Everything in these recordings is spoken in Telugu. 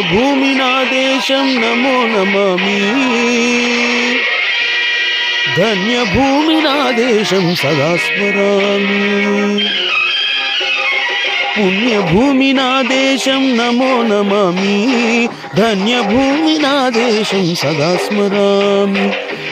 భూమి నా దేశం నమో నమమి. ధన్య భూమి నా దేశం సదా స్మరామి పుణ్యభూమి నా దేశం నమో నమమి. ధన్య భూమి నా దేశం సదా స్మరామి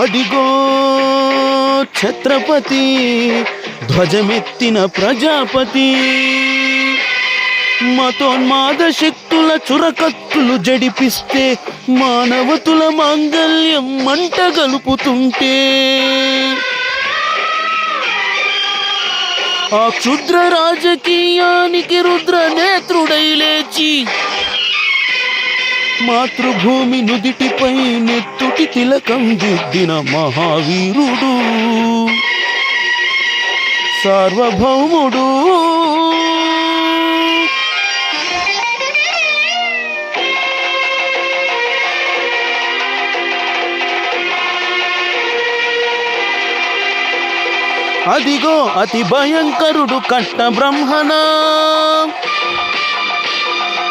అడిగో ఛత్రపతి ధ్వజమెత్తిన ప్రజాపతి. మతోన్మాద శక్తుల చురకత్తులు జడిపిస్తే మానవతుల మాంగల్యం మంట గలుపుతుంటే. ఆ క్షుద్ర రాజకీయానికి రుద్ర నేత్రుడై లేచి మాతృభూమి నుదిటిపై నెత్తుటి తిలకం దిద్దిన మహావీరుడు. సార్వభౌముడు. అదిగో అతి భయంకరుడు కట్ట బ్రహ్మణ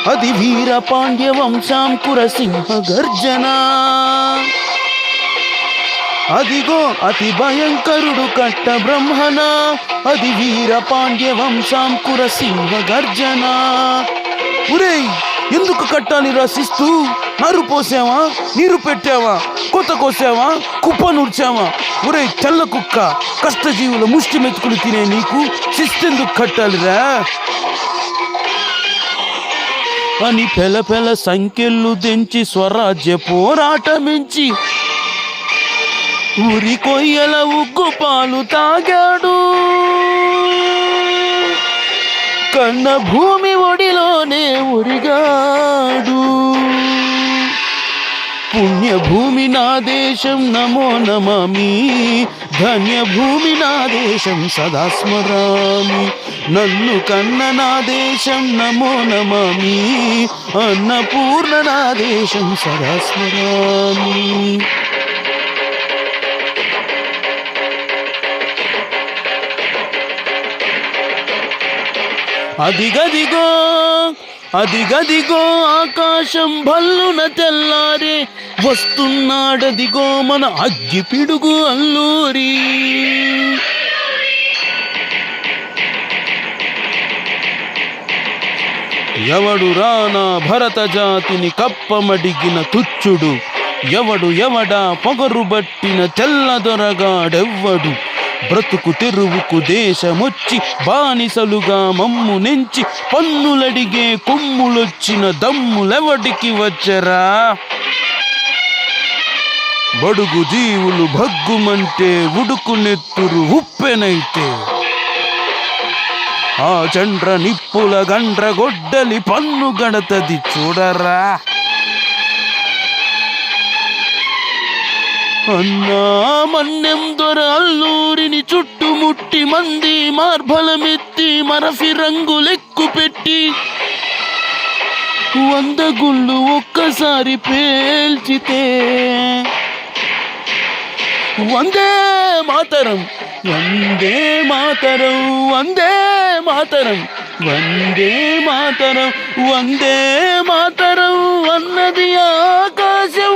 అది వీర పాండ్య వంశాంకుర సింహ గర్జన అదిగో అతి భయంకరుడు కట్ట బ్రహ్మణ అది వీర పాండ్య వంశాంకుర సింహ గర్జన ఉరేయ్ ఎందుకు కట్టాలి రసిస్తూ నరు పోసావా నీరు పెట్టావా కొత్త కోసావా కుప్ప నూర్చావా ఒరే తెల్ల కుక్క కష్టజీవుల ముష్టి మెతుకులు తినే నీకు శిస్తెందుకు కట్టాలిరా. అని పెల పెల సంఖ్యలు దించి స్వరాజ్య పోరాటమించి ఉరి కొయ్యల ఉగ్గు పాలు తాగాడు. కన్న భూమి ఒడిలోనే ఉరిగాడు పుణ్యభూమి నా దేశం నమో నమామి. ధన్యభూమి నా దేశం సదా స్మరామి. నన్ను కన్న నా దేశం నమో నమామి. అన్నపూర్ణ నా దేశం సదా స్మరామి. అదిగదిగో అదిగదిగో ఆకాశం భల్లున తెల్లారే వస్తున్నాడదిగో మన అగ్గి పిడుగు అల్లూరి. ఎవడు రానా భరత జాతిని కప్పమడిగిన తుచ్చుడు ఎవడు ఎవడా పొగరు బట్టిన తెల్ల దొరగాడెవ్వడు బ్రతుకు తెరువుకు దేశమొచ్చి బానిసలుగా మమ్ము నెంచి పన్నులడిగే కొమ్ములొచ్చిన దమ్ములెవడికి వచ్చరా? బడుగు జీవులు భగ్గుమంటే ఉడుకు నెత్తురు ఉప్పెనైతే. ఆ చండ్ర నిప్పుల గండ్ర గొడ్డలి పన్ను గడతది చూడరా? అన్నా మన్నెం దొర అల్లూరిని చుట్టుముట్టి మంది మార్బలమెత్తి మరఫి రంగులెక్కు పెట్టి వంద గుళ్ళు ఒక్కసారి పేల్చితే వందే మాతరం వందే మాతరం వందే మాతరం వందే మాతరం వందే మాతరం అన్నది ఆకాశం.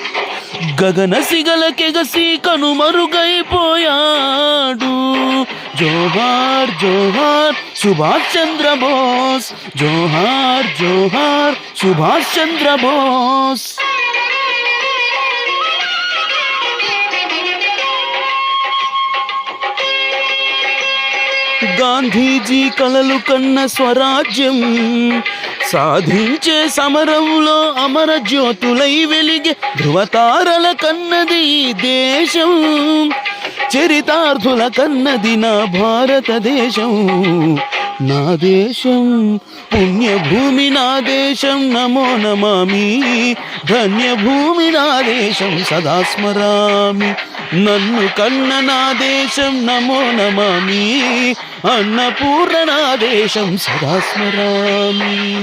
గగన సిగలకెగసి కనుమరుగైపోయాడు జోహార్ జోహార్ సుభాష్ చంద్ర బోస్. జోహార్ జోహార్ సుభాష్ చంద్ర బోస్. గాంధీజీ కలలు కన్న స్వరాజ్యం సాధించే సమరంలో అమర జ్యోతులై వెలిగే ధృవతారల కన్నది దేశం చరితార్థుల కన్నది నా భారతదేశం నా దేశం పుణ్యభూమి నా దేశం నమో నమామి. ధన్యభూమి నా దేశం సదా స్మరామి నన్ను కన్న నా దేశం నమో నమామి. అన్నపూర్ణ నా దేశం సదా స్మరామి